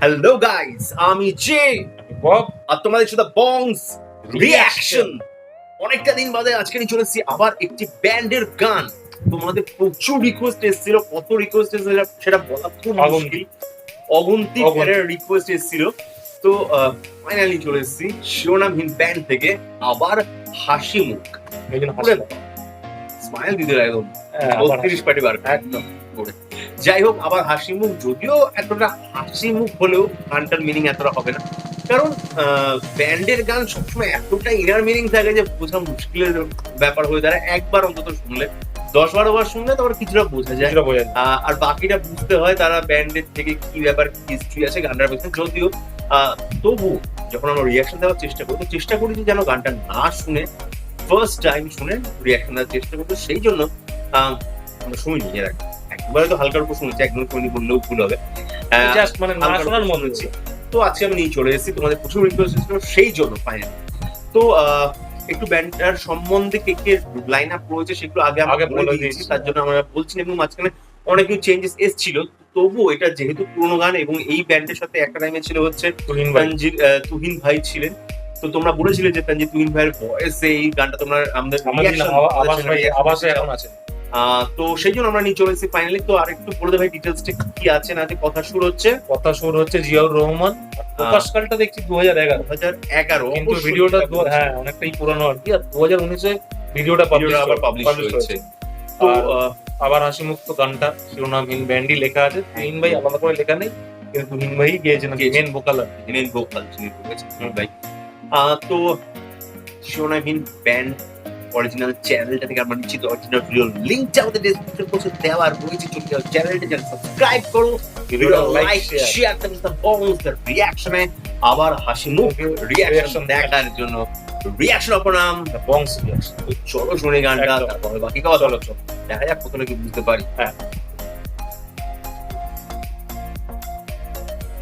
Hello guys আমি J Bob আর তোমাদের সাথে বংস রিয়াকশন অনেকটা দিন বাদে আজকে নিয়ে চলেছি আবার একটি ব্যান্ডের গান। তোমাদের প্রচুর রিকোয়েস্ট এসেছিল কত রিকোয়েস্ট এসেছিল সেটা বলা খুব। মুশকিল। অগুন্তি রিকোয়েস্ট এসেছিল। তো ফাইনালি চলে এসেছি শিরোনামহীন ব্যান্ড থেকে আবার হাসি মুখ। স্মাইল দিতে একদম হ্যাঁ, আবার বত্রিশ পার্টি বার একদম। যাই হোক আবার হাসি মুখ যদিও এতটা হাসি মুখ হলেও গানটার মিনিং এতটা হবে না। কারণ ব্যান্ডের গান সবসময় এতটা ইনার মিনিং থাকে যে বোঝা মুশকিলের ব্যাপার হয়ে দাঁড়ায়। একবার অন্তত শুনলে দশ বারো বার শুনলে তোমার কিছুটা বোঝা যায়। কিছুটা বোঝা যায়। আর বাকিটা বুঝতে হয় তারা ব্যান্ডের থেকে কি ব্যাপার কি হিস্ট্রি আছে গানটার পেছনে যদিও আহ, তবু যখন আমরা রিয়াকশন দেওয়ার চেষ্টা করি তো চেষ্টা করি যে যেন গানটা না শুনে ফার্স্ট টাইম শুনে রিয়াকশন দেওয়ার চেষ্টা করব সেই জন্য আহ, আমরা শুনিনি এর আগে। একবারে তো হালকার উপর শুনেছি একদম শুনি বললেও ভুল হবে। জাস্ট মানে না শোনার উপর মন শুনেছি। তো আজকে আমি নিয়ে চলে এসেছি তোমাদের প্রচুর রিকোয়েস্ট ছিল সেই জন্য ফাইনাল তো একটু ব্যান্ডটার সম্বন্ধে কে কে লাইন আপ রয়েছে সেগুলো আগে আগে বলে দিয়েছি। তার জন্য আমরা বলছি এবং মাঝখানে অনেক কিছু চেঞ্জেস এসেছিল। তবুও এটা যেহেতু পুরোনো গান এবং এই ব্যান্ডের সাথে একটা টাইমে ছিল হচ্ছে তুহিন ভাই। তুহিন ভাই ছিলেন। তো তোমরা বলেছিলে যে তুহিন ভাইয়ের ভয়েসে এই গানটা তোমরা আমাদের আবাস এখন আছে। তো সেই জন্য আমরা নিয়ে চলে এসেছি ফাইনালি তো আর একটু বলে ভাই ডিটেলসটা কি আছে না আছে কথা শুরু হচ্ছে। কথা সুর হচ্ছে জিয়াউর রহমান। প্রকাশকালটা দেখছি দু হাজার এগারো। দু হাজার এগারো কিন্তু ভিডিওটা হ্যাঁ অনেকটাই পুরানো আর কি। আর দু হাজার উনিশে ভিডিওটা আবার পাবলিশ হয়েছে। তো আবার হাসি মুক্ত গানটা শিরোনামহীন ব্যান্ডই লেখা আছে। তুহিন ভাই আলাদা করে লেখা নেই কিন্তু তুহিন ভাই গিয়েছেন। মেন ভোকাল মেন ভোকাল যিনি তো শিরোনামহীন ব্যান্ড অরিজিনাল চ্যানেলটা থেকে আমরা নিশ্চিত অরিজিনাল ভিডিও লিঙ্কটা আমাদের ডেসক্রিপশন বক্সে দেওয়ার রয়েছে। চ্যানেলটা চ্যানেল সাবস্ক্রাইব করো ভিডিও লাইক. শেয়ার রিয়াকশনে আবার হাসি মুখ রিয়াকশন দেখার জন্য রিয়াকশন অপনাম বংশ। তো চলো শুনে গানটা তারপরে বাকি কথা। চলো চলো। দেখা যাক কত নাকি বুঝতে পারি।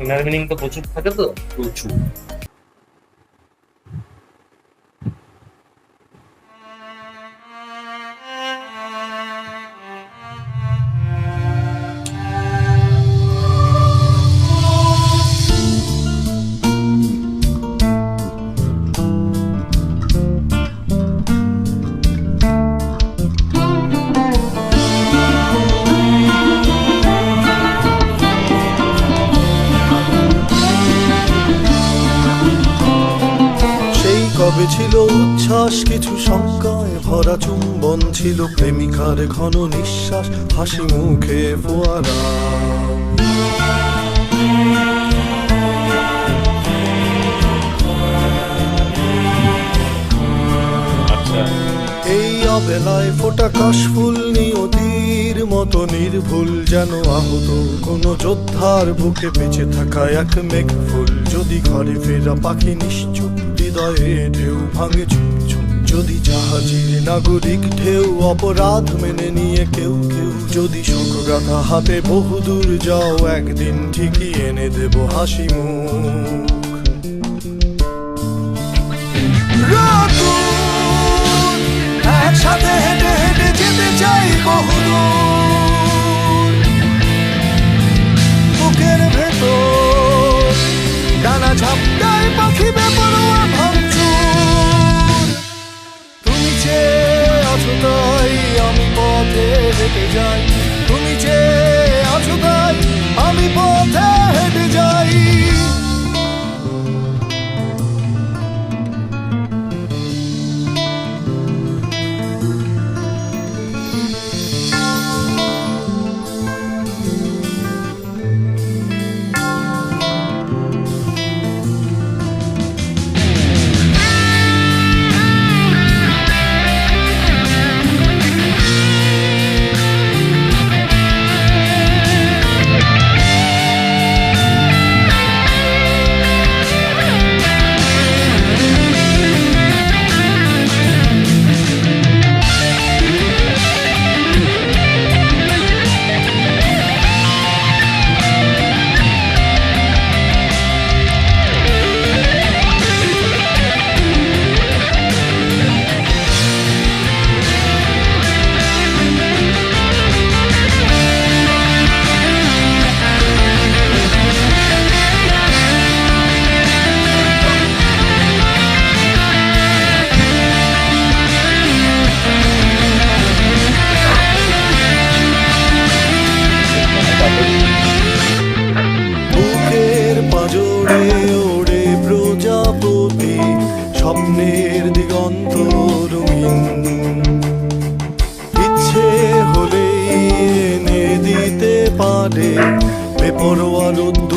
ইনার মিনিং তো প্রচুর থাকে তো? প্রচুর। ছিল উচ্ছ্বাস কিছু শঙ্কায় ভরা চুম্বন ছিল প্রেমিকার ঘন নিঃশ্বাস হাসি মুখে ফোয়ারা। আচ্ছা। এই অবেলায় ফোটা কাশফুল নিয়তির মতো নির্ভুল যেন আহত কোনো যোদ্ধার বুকে বেঁচে থাকা এক মেঘ ফুল যদি ঘরে ফেরা পাখি নিশ্চুপ হৃদয়ে ঢেউ ভাঙে চুপ চুপ যদি জাহাজের নাগরিক ঢেউ অপরাধ মেনে নিয়ে কেউ কেউ, যদি শোকগাথা হাতে বহুদূর যাও, একদিন ঠিকই এনে দেব হাসি মুখ।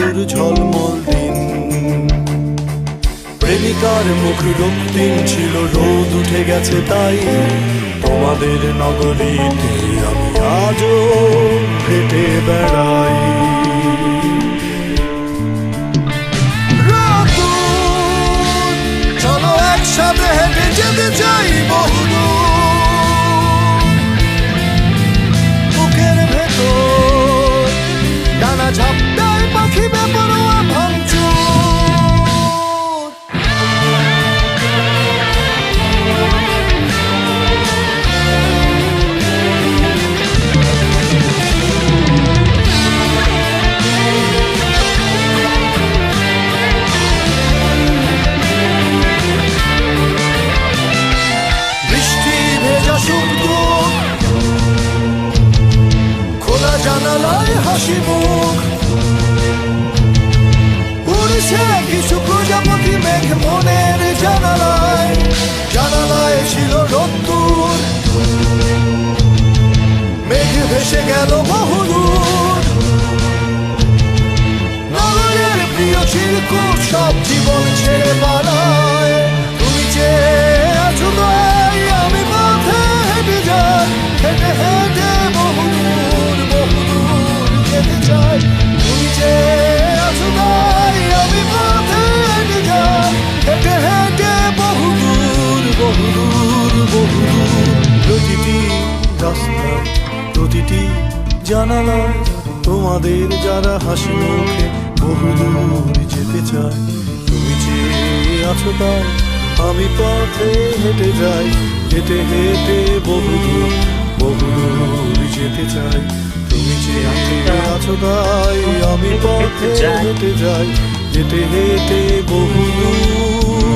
আলোর ঝলমল দিন। প্রেমিকার মুখ রক্তিম ছিল, রোদ উঠে গেছে তাই। তোমাদের নগরীতে আমি আজও ফেটে বেড়াই। চলো একসাথে হেঁটে যেতে চাই বহুদূর পাখি বেপরোয়া ভাঙচুর। বৃষ্টি ভেজা শুদ্ধ খোলা জানালায় হাসি মুখ। উড়ছে কিছু প্রজাপতি মেঘ মনের জানালায়। জানালায় ছিল রত্তুর মেঘ ভেসে গেল বহুদূর নগরের প্রিয় চিরকুট সব জীবন ছেড়ে পালায়। তুমি যে আছো আমি পথে হেঁটে যাই, হেঁটে হেঁটে তোমাদের যারা হাসি মুখে বহুদূর যেতে চায় তুমি যে আছো তাই আমি পথে হেঁটে যাই হেঁটে হেঁটে বহুদূর বহুদূর যেতে চাই তুমি যে আছো তাই আমি পথে হেঁটে যাই হেঁটে হেঁটে বহুদূর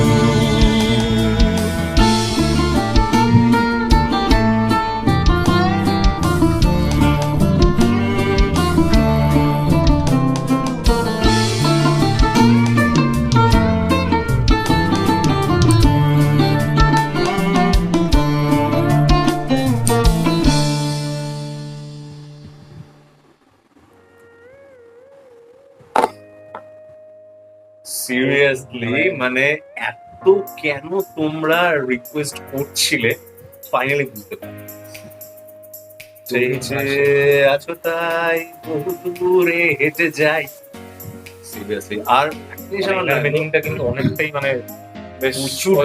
সিরিয়াসলি মানে এত কেন তোমরা রিকোয়েস্ট করছিলে ফাইনালি বুঝতে পারছি আছো তাই বহু দূরে হেঁটে যাই। সিরিয়াসলি আর একটা জিনিস মিনিংটা কিন্তু অনেকটাই মানে বেশ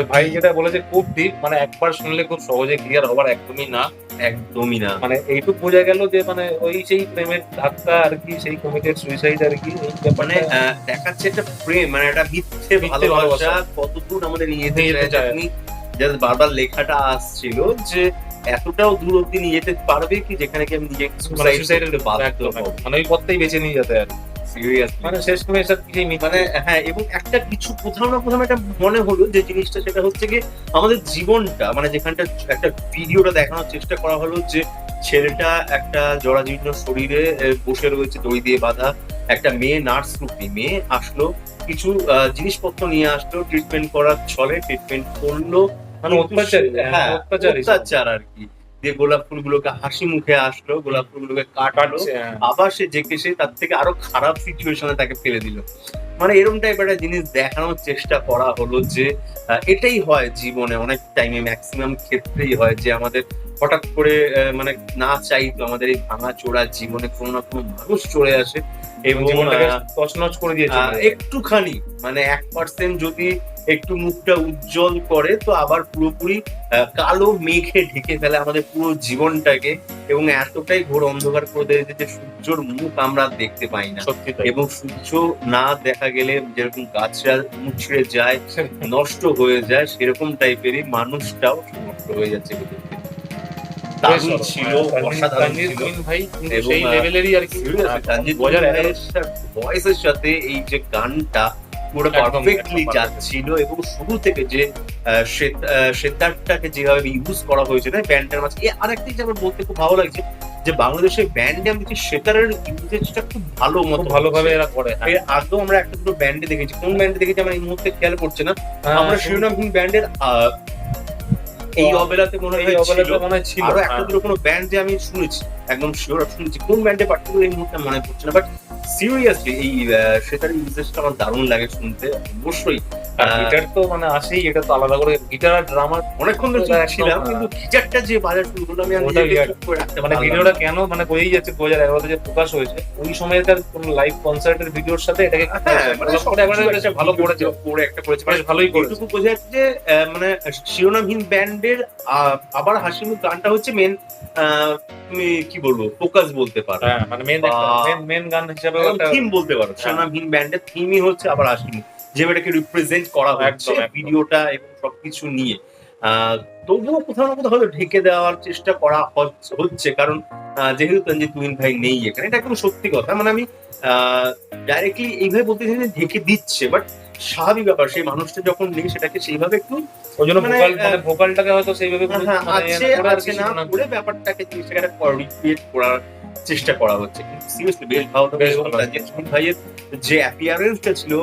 ভাই যেটা বলেছে খুব ডিপ মানে একবার শুনলে খুব সহজে ক্লিয়ার হবার একদমই না। একদমই না। মানে এইটুক বোঝা গেল যে মানে ওই সেই প্রেমের ধাক্কা আর কি সেই কমিটেড সুইসাইড আর কি মানে দেখাচ্ছে একটা প্রেম মানে একটা মিথ্যে ভালোবাসা। কতদূর আমাদের নিয়ে যেতে চায়। আপনি বারবার লেখাটা আসছিল যে এতটাও দূর অব্দি নিয়ে যেতে পারবে কি যেখানে কি আমি নিজেকে মানে সুইসাইড বাধ্য একদম মানে ওই পথটাই বেছে নিয়ে যেতে আর সিরিয়াসলি মানে শেষ মানে হ্যাঁ এবং একটা কিছু কোথাও না কোথাও একটা মনে হলো যে জিনিসটা সেটা হচ্ছে কি আমাদের জীবনটা মানে যেখানটা একটা ভিডিওটা দেখানোর চেষ্টা করা হলো যে ছেলেটা একটা জরাজীর্ণ শরীরে বসে রয়েছে দড়ি দিয়ে বাঁধা একটা মেয়ে নার্স রূপী মেয়ে আসলো কিছু জিনিসপত্র নিয়ে আসলো ট্রিটমেন্ট করার ছলে ট্রিটমেন্ট করল মানে অত্যাচারী হ্যাঁ অত্যাচারী অত্যাচার আর কি। দিয়ে গোলাপ ফুলগুলোকে হাসি মুখে আসলো গোলাপ ফুলগুলোকে কাটলো। হ্যাঁ। আবার সে জেকে সে তার থেকে আরও খারাপ সিচুয়েশনে তাকে ফেলে দিল। মানে এরকম টাইপ একটা জিনিস দেখানোর চেষ্টা করা হলো যে এটাই হয় জীবনে অনেক টাইমে ম্যাক্সিমাম ক্ষেত্রেই হয় যে আমাদের হঠাৎ করে মানে না চাইতো আমাদের এই ভাঙা চোরা জীবনে কোনো না কোনো মানুষ চলে আসে এবং তছনছ করে দিয়েছে একটুখানি মানে এক পার্সেন্ট যদি একটু মুখটা উজ্জ্বল করে তো আবার পুরোপুরি কালো মেঘে ঢেকে ফেলে আমাদের পুরো জীবনটাকে এবং এতটাই ঘোর অন্ধকার করে দেয় যে সূর্যর মুখ আমরা দেখতে পাই না। এবং সূর্য না দেখা গেলে যেরকম গাছরা মুচড়ে যায় নষ্ট হয়ে যায় সেরকম টাইপেরই মানুষটাও নষ্ট হয়ে যাচ্ছে দারুণ ছিল হ্যাঁ, অসাধারণ ছিল। ভাই এবং, সেই লেভেলেরই আর কি ভয়েসের সাথে এই যে গানটা পুরো পারফেক্টলি যাচ্ছিল এবং শুরু থেকে যে শ্বেতারটাকে যেভাবে ইউজ করা হয়েছে তাই ব্যান্ডটার মাঝে। এ আরেকটি যে আমার বলতে খুব ভালো লাগছে যে বাংলাদেশের ব্যান্ডে আমি দেখছি সেতারের ইউজেজটা খুব ভালো মতো ভালোভাবে এরা করে হ্যাঁ। এর আগেও আমরা একটা দুটো ব্যান্ডে দেখেছি। কোন ব্যান্ডে দেখেছি? আমার এই মুহূর্তে খেয়াল করছে না। হ্যাঁ, আমরা শিরোনামহীন ব্যান্ডের এই অবেলাতে মনে হয় অবলাতে মনে হয় ছিল। আরও একটা হ্যাঁ। দুটো কোনো ব্যান্ড যে আমি শুনেছি একদম শিওর শুনেছি। কোন ব্যান্ডে পার্টিকুলার এই মুহূর্তে মনে পড়ছে না? বাট সিরিয়াসলি এই সেটার ইউজেসটা আমার দারুণ লাগে শুনতে অবশ্যই। আর গিটার তো মানে আসেই এটা তো আলাদা করে গিটার আর ড্রামার অনেকক্ষণ ধরে ছিলাম কিন্তু গিটারটা যে বাজার শুরু করল আমি মানে ভিডিওটা কেন? মানে যাচ্ছে দু হাজার এগারোতে যে প্রকাশ হয়েছে ওই সময়কার কোন লাইভ কনসার্টের ভিডিওর সাথে এটাকে হ্যাঁ, মানে মানে ভালো করেছে করে একটা করেছে। বেশ ভালোই করেছে। বোঝা যাচ্ছে যে মানে শিরোনামহীন ব্যান্ডের আবার হাসি মুখ গানটা হচ্ছে মেন তুমি কি বলব ফোকাস বলতে পারো। হ্যাঁ মানে মেন মেন মেন গান হিসাবে থিম বলতে পারো। শিরোনামহীন ব্যান্ডের থিমই হচ্ছে আবার হাসি মুখ। যেভাবে এটাকে রিপ্রেজেন্ট করা হচ্ছে। ভিডিওটা এবং সবকিছু নিয়ে। তবুও কোথাও না কোথাও হয়তো ঢেকে দেওয়ার চেষ্টা করা হচ্ছে- কারণ আহ, যেহেতু তানজিৎ তুহিন ভাই নেই এখানে এটা একদম সত্যি কথা। মানে আমি ডাইরেক্টলি এইভাবে বলতে চাই যে ঢেকে দিচ্ছে বাট স্বাভাবিক ব্যাপার সেই মানুষটা যখন নেই সেটাকে সেইভাবে একটু ওই জন্য মানে, ভোকাল মানে ভোকালটাকে হয়তো সেইভাবে হ্যাঁ, মানে আছে আছে না না করে ব্যাপারটাকে জিনিসটাকে রিক্রিয়েট করার চেষ্টা করা হচ্ছে। কিন্তু সিরিয়াসলি বেশ ভালো বেশ ভালো। ভাইয়ের যে অ্যাপিয়ারেন্সটা ছিল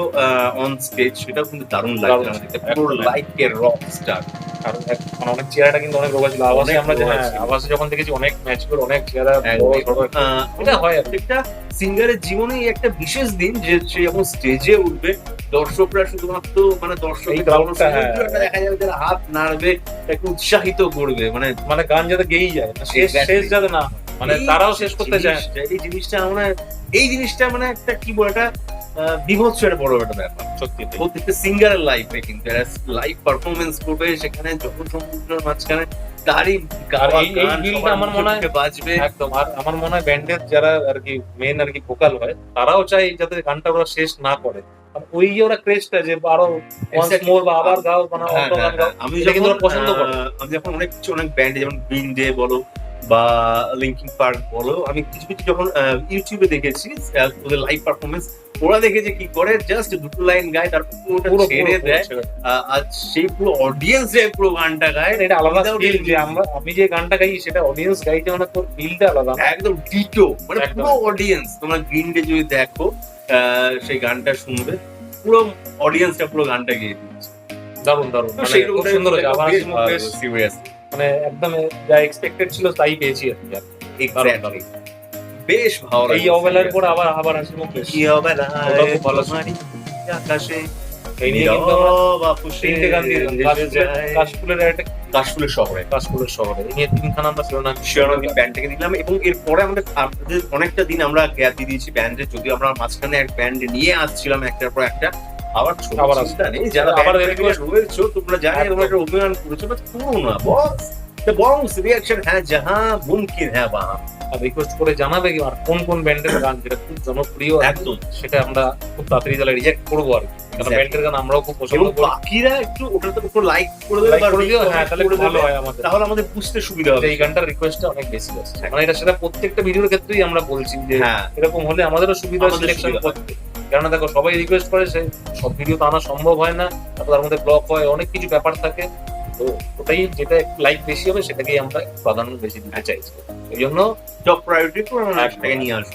অন স্টেজ সেটাও কিন্তু দারুণ লাগছে পুরো। লাইক রক স্টার কারণ মানে অনেক চেহারাটা কিন্তু অনেক রোগা ছিল। অনেক আমরা হ্যাঁ। আবাসে যখন দেখেছি অনেক ম্যাচ করে অনেক চেহারা একটা- এটা হয় প্রত্যেকটা সিঙ্গারের জীবনে একটা বিশেষ দিন যে সে যখন স্টেজে উঠবে দর্শকরা শুধুমাত্র মানে দর্শক হ্যাঁ। দেখা যাবে যারা হাত নাড়বে তাকে উৎসাহিত করবে। মানে মানে গান যাতে গেয়েই যায় শেষ শেষ যাতে না মানে তারাও শেষ করতে চায় এই জিনিসটা আমরা এই জিনিসটা মানে একটা কি বলে একটা বিভৎস একটা বড় একটা ব্যাপার সত্যি। প্রত্যেকটা সিঙ্গারের লাইফে কিন্তু লাইভ পারফরমেন্স করবে সেখানে মাঝখানে তারই feel টা সবার আমার মনে হয়- বাজবে একদম আর আমার মনে হয় ব্যান্ডের যারা আর কি মেন আর কি ভোকাল হয় তারাও চায় যাতে গানটা ওরা শেষ না করে ওই যে ওরা ক্রেজটা যে আরও more বা আবার গাও মানে হ্যাঁ, হ্যাঁ, হ্যাঁ। আমি যখন পছন্দ করে। আমি যখন অনেক কিছু অনেক ব্যান্ড যেমন ডে বলো বা লিঙ্কিং পার্ক বলো আমি কিছু কিছু যখন ইউটিউবে দেখেছি ওদের লাইভ পারফরমেন্স ওরা দেখেছে কি করে জাস্ট দুটো লাইন গায় তারপর পুরোটা ছেড়ে দেয় আর সেই পুরো অডিয়েন্স যে পুরো গানটা গায় এটা আলাদা ফিল যে আমরা আমি যে গানটা গাই সেটা অডিয়েন্স গাইতে মানে তোর ফিলটা আলাদা। একদম ডিটো মানে পুরো অডিয়েন্স তোমরা গ্রিন ডে যদি দেখো সেই গানটা শুনবে পুরো অডিয়েন্সটা পুরো গানটা গেয়ে দিচ্ছে। দারুণ দারুণ। মানে খুব সুন্দর আবার হাসি মুখ সিরিয়াস মানে একদম যা এক্সপেক্টেড ছিল তাই পেয়েছি আর কি। এক্স্যাক্টলি বেশ ভালো এই অবেলার পর আবার আবার হাসি মুখ কি অবেলা। আকাশে এই নিয়ে কিন্তু তিনটে গান দিয়ে কাশফুলের- একটা কাশফুলের শহরে। কাশফুলের শহরে। এই নিয়ে তিনখানা আমরা শিরোনাম শিরোনামহীন ব্যান্ডটাকে দিলাম এবং এরপরে আমাদের আপনাদের অনেকটা দিন আমরা গ্যাপ দিয়ে দিয়েছি ব্যান্ডে যদিও আমরা মাঝখানে এক ব্যান্ড নিয়ে আসছিলাম একটার পর একটা। আবার ছোট আবার চিন্তা নেই যারা আবার request- তোমরা জানি তোমরা একটা অভিমান করেছ বাট করো না বস bounce reaction হ্যাঁ যাহা মুমকিন হ্যাঁ বাহা। রিকোয়েস্ট করে জানাবে কি আর কোন কোন ব্যান্ডের গান যেটা খুব জনপ্রিয় একদম। সেটা আমরা খুব তাড়াতাড়ি তাহলে রিজেক্ট করব আর কারণ ব্যান্ডের গান আমরাও খুব পছন্দ করি। বাকিরা একটু উপর লাইক করে দেবে বা করে দিও, হ্যাঁ তাহলে ভালো হয় আমাদের। তাহলে আমাদের বুঝতে সুবিধা হবে। এই গানটার রিকোয়েস্টটা অনেক বেশি আছে। মানে এটা সেটা প্রত্যেকটা ভিডিওর ক্ষেত্রেই আমরা বলছি যে হ্যাঁ। এরকম হলে আমাদেরও সুবিধা সিলেকশন করতে। কেননা দেখো সবাই রিকোয়েস্ট করে সে সব ভিডিও তো আনা সম্ভব হয় না তারপর তার মধ্যে ব্লক হয় অনেক কিছু ব্যাপার থাকে। তো ওটাই যেটা লাইক বেশি হবে সেটাকেই আমরা প্রাধান্য বেশি দিতে চাইছি। এই জন্য টপ প্রায়োরিটি সেটাকে নিয়ে আসব।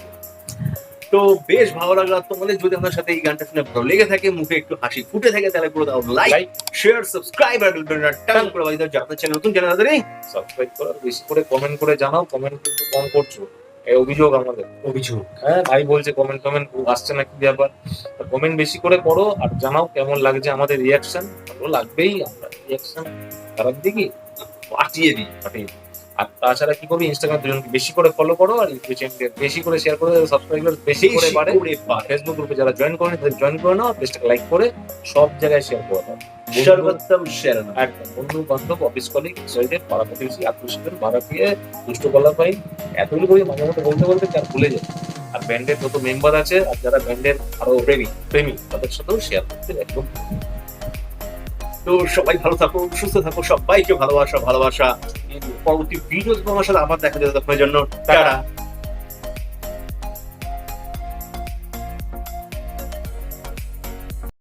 তো বেশ ভালো লাগল আর তোমাদের। যদি আমাদের সাথে এই গানটা শুনে ভালো লেগে থাকে মুখে একটু হাসি ফুটে থাকে তাহলে করে দাও লাইক শেয়ার সাবস্ক্রাইব আর বেলটা টান করে বাজিয়ে দাও। যাতে চ্যানেল নতুন চ্যানেল তাদের সাবস্ক্রাইব করো বেশি করে কমেন্ট করে জানাও। কমেন্ট কম করছ। অভিযোগ আমাদের অভিযোগ হ্যাঁ ভাই বলছে কমেন্ট কমেন্ট আসছে না কি ব্যাপার কমেন্ট বেশি করে করো আর জানাও কেমন লাগছে আমাদের রিয়াকশন ভালো লাগবেই আমরা রিয়াকশন খারাপ দিকে পাঠিয়ে দিই পাঠিয়ে দিই। আর তাছাড়া কি করবি ইনস্টাগ্রাম দুজনকে বেশি করে ফলো করো আর ইউটিউব চ্যানেলকে বেশি করে শেয়ার করে সাবস্ক্রাইবার বেশি করে বেশি বাড়ে করে ফেসবুক গ্রুপে যারা জয়েন করেন তাদের জয়েন করে নাও পেজটাকে লাইক করে সব জায়গায় শেয়ার করে দাও সর্বোত্তম একদম বন্ধু বান্ধব অফিস কলিগ পাড়া প্রতিবেশী আত্মীয় ভাড়া দিয়ে দুষ্ট গলা পাই এতগুলো করে মাঝে মধ্যে বলতে বলতে তার ভুলে যায়। আর ব্যান্ডের যত মেম্বার আছে আর যারা ব্যান্ডের আরও প্রেমী প্রেমী তাদের সাথেও শেয়ার করতে একদম। তো সবাই ভালো থাকো সুস্থ থাকো সবাইকে ভালোবাসা ভালোবাসা। পরবর্তী ভিডিও তোমার সাথে আবার দেখা যাবে তখন জন্য। টাটা।